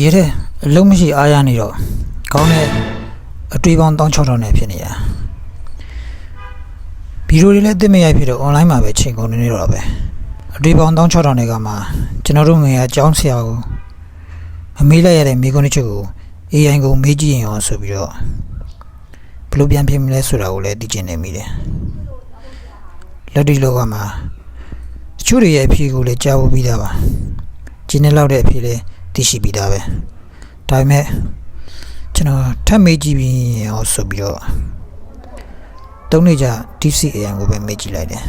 ဒီရက်အလုံးမရှိအားရနေတော့ကောင်းတဲ့အတွေ့ပေါင်း16000နဲ့ဖြစ်နေတာဗီဒီယိုတွေလည်းအသိမရိုက်ဖြစ်တော့ online မှာပဲချိန်ကုန်နေနေတော့ပဲအတွေ့ပေါင်း16000တွေကမှကျွန်တော်တို့ငယ်အကြောင်းဆရာကိုမမေးလိုက်ရတဲ့မိကုန်းတစ်ချက်ကို AI ကိုမေးကြည့်ရင်ရောဆိုပြီးတော့ဘယ်လိုပြန်ဖြစ်မလဲဆိုတာကိုလည်းသိချင်နေမိတယ်လက်ဒီလောကမှာတချို့တွေရဲ့အဖြေကိုလည်းကြားဖို့ပြီးသားပါကျင်းနေလောက်တဲ့အဖြေလည်း သိရှိပြီးသားပဲဒါပေမဲ့ကျွန်တော်ထပ်မေးကြည့်ပြီးရောဆိုပြီးတော့တုံးနေကြ DCAN ကိုပဲမေးကြည့်လိုက်တယ်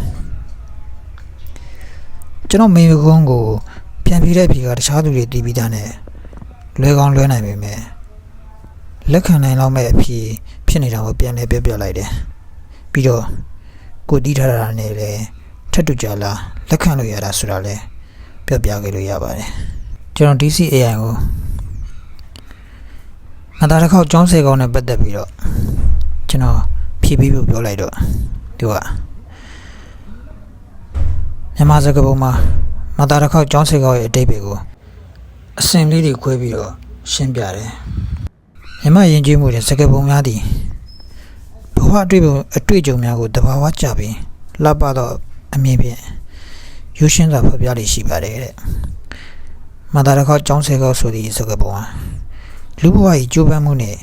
ကျွန်တော်မေးခွန်းကိုပြန်ပြီးတဲ့အဖြေကတခြားသူတွေတီးပြီးသားနဲ့လွဲကောင်းလွဲနိုင်ပေမဲ့လက်ခံနိုင်လောက်မဲ့အဖြေဖြစ်နေတာကိုပြန်လဲပြောပြလိုက်တယ်ပြီးတော့ကိုတီးထားတာနဲ့လည်းထပ်တူကြလားလက်ခံလို့ရတာဆိုတာလည်းပြောပြခဲ့လို့ရပါတယ် ကျွန်တော် DCAI ကိုငါသားတစ်ခေါက်ကျောင်းဆယ်ကောင်းနဲ့ပတ်သက်ပြီးတော့ကျွန်တော်ဖြည့်ပြီးပြောလိုက်တော့သူကမြန်မာစကားပုံမှာငါသားတစ်ခေါက်ကျောင်းဆယ်ကောင်းရဲ့အတိတ်တွေကိုအစင်လေးတွေခွဲပြီးတော့ရှင်းပြတယ်မြမယဉ်ကျေးမှုတွေစကားပုံများသည်ဘဝအတွေ့ပုံအတွေ့အကြုံများကိုတဘာဝကြပြီးလှပတော့အမြင်ဖြင့်ရိုးရှင်းစွာဖော်ပြလိရှိပါတယ်တဲ့ မသာတစ်ခေါက်ကျောင်းဆယ်ခေါက်ဆိုသည့်စကားပုံဟာလူဘဝ၏ကြိုးပမ်းမှုနှင့်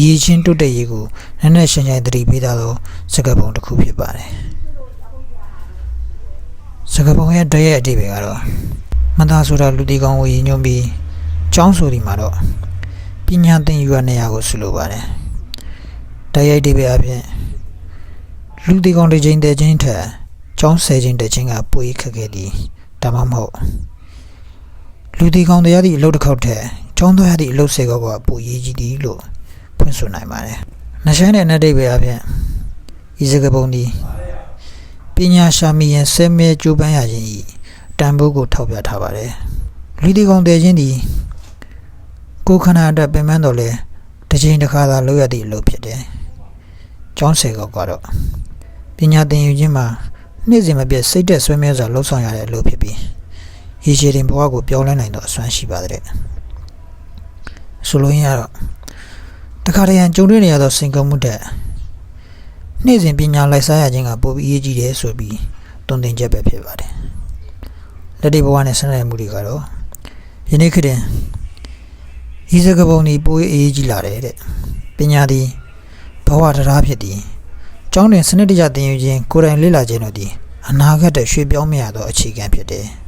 ရည်ချင်းတုတ်တဲ့ရေးကိုနည်းနည်းရှင်းရှင်းသတိပေးတာသောစကားပုံတစ်ခုဖြစ်ပါတယ်စကားပုံရဲ့တရဲ့အတိပ္ပယ်ကတော့မသာဆိုတာလူတီကောင်ကိုရည်ညွှန်းပြီးကျောင်းဆိုဒီမှာတော့ပညာသင်ယူရနေရာကိုဆိုလိုပါတယ်တရဲ့အတိပ္ပယ်အပြင်လူတီကောင်တစ်ချိန်တည်းချင်းထက်ကျောင်းဆယ်ချိန်တည်းချင်းကပိုခက်ခဲသည်ဒါမှမဟုတ် လူတီကောင်တရားသည့်အလုပ်တစ်ခေါက်ထက်ကျောင်းသားရသည့်အလုပ်ဆယ်ခေါက်ကပိုရေးကြီးသည်လို့ဖွင့်ဆိုနိုင်ပါတယ်။နှရှမ်းတဲ့နဲ့တိတ်ပဲအပြင်ဤစကပုံဒီပညာရှာမိရင်ဆဲမဲကြိုးပမ်းရခြင်းဤတန်ဖိုးကိုထောက်ပြထားပါတယ်။လူတီကောင်တည်ခြင်းဒီကိုယ်ခန္ဓာအတွက်ပင်ပန်းတော်လဲတစ်ချိန်တစ်ခါသာလုပ်ရသည့်အလုပ်ဖြစ်တယ်။ကျောင်းဆယ်ခေါက်ကတော့ပညာသင်ယူခြင်းမှာနေ့စဉ်မပြတ်စိတ်သက်ဆွေးမြဲစွာလှုပ်ဆောင်ရတဲ့အလုပ်ဖြစ်ပြီး ရေရှည်တင်ဘဝကိုပြောင်းလဲနိုင်သောအစွမ်းရှိပါတဲ့ဆိုလိုရင်းကတော့တခါတရံကြုံတွေ့နေရသောစင်ကုန်မှုတဲ့နေ့စဉ်ပညာလိုက်စားရခြင်းကပိုပြီးအရေးကြီးတယ်ဆိုပြီးတုံသင်ချက်ပဲဖြစ်ပါတယ်လက်တွေ့ဘဝနဲ့ဆက်နွယ်မှုတွေကတော့ယနေ့ခေတ်တွင်ဤစကပုံဒီပိုအရေးကြီးလာတယ်တဲ့ပညာသည်ဘဝတရားဖြစ်သည်ကျောင်းတွင်စနစ်တကျသင်ယူခြင်းကိုယ်တိုင်လေ့လာခြင်းတို့သည်အနာဂတ်တဲ့ရွှေ့ပြောင်းမရသောအခြေခံဖြစ်တယ်။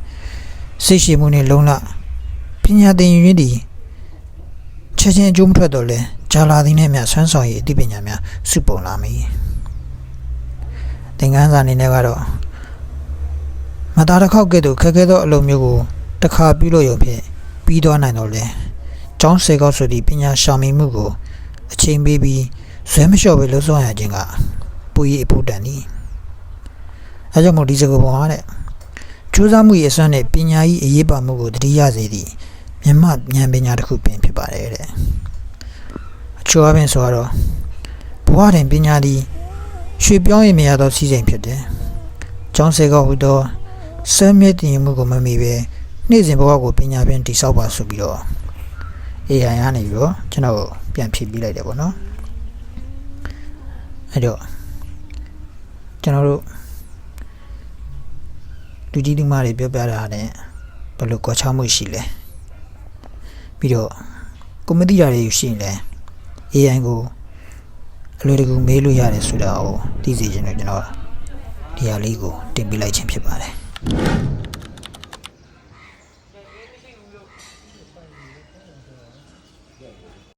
စိတ်ရှိမှုနှင့်လုံလပညာသင်ယူခြင်းသည်ချက်ချင်းအကျိုးမထွက်တော့လဲဂျာလာသည်နှင့်မြဆွမ်းဆောင်ရည်အသိပညာများစုပုံလာမည်။သင်ခန်းစာအနေနဲ့ကတော့မသားတစ်ခေါက်ကဲ့သို့ခက်ခဲသောအလုပ်မျိုးကိုတစ်ခါပြုလို့ရုံဖြင့်ပြီးသွားနိုင်တော့လဲ။ကျောင်းစေကောက်ဆိုသည့်ပညာရှာမိမှုကိုအချိန်ပေးပြီးဇွဲမလျှော့ပဲလှုပ်ဆောင်ရခြင်းကပူရည်အဖို့တန်သည်အဲကြောင့်မို့ဒီစကားပုံဟာတဲ့ ကြိုးစားမှုရဲ့အစွမ်းနဲ့ပညာရေးအရေးပါမှုကိုတတိယစေသည့်မြတ်ဉာဏ်ပညာတစ်ခုပင်ဖြစ်ပါတယ်တဲ့အချို့အပြင်ဆိုတော့ဘဝတွင်ပညာသည်ရွှေပြောင်းရည်မရသောစီစဉ်ဖြစ်တယ်။ကျောင်းစေကဟူသောစမ်းမြင့်တင်မှုကိုမမီပဲနေ့စဉ်ဘဝကိုပညာဖြင့်တိဆောက်ပါဆိုပြီးတော့ AI ကနေပြီးတော့ကျွန်တော်ပြန်ဖြည့်ပြီးလိုက်တယ်ပေါ့နော်။အဲ့တော့ကျွန်တော်တို့ လူကြီးလူမတွေပြောပြတာနဲ့ဘယ်လိုကွာခြားမှုရှိလဲပြီးတော့ကွန်မတီရာတွေရှိရင်လဲ AI ကိုအလွယ်တကူမေးလို့ရတယ်ဆိုတာကိုသိစေချင်လို့ကျွန်တော်ဒီဟာလေးကိုတင်ပြလိုက်ခြင်းဖြစ်ပါတယ်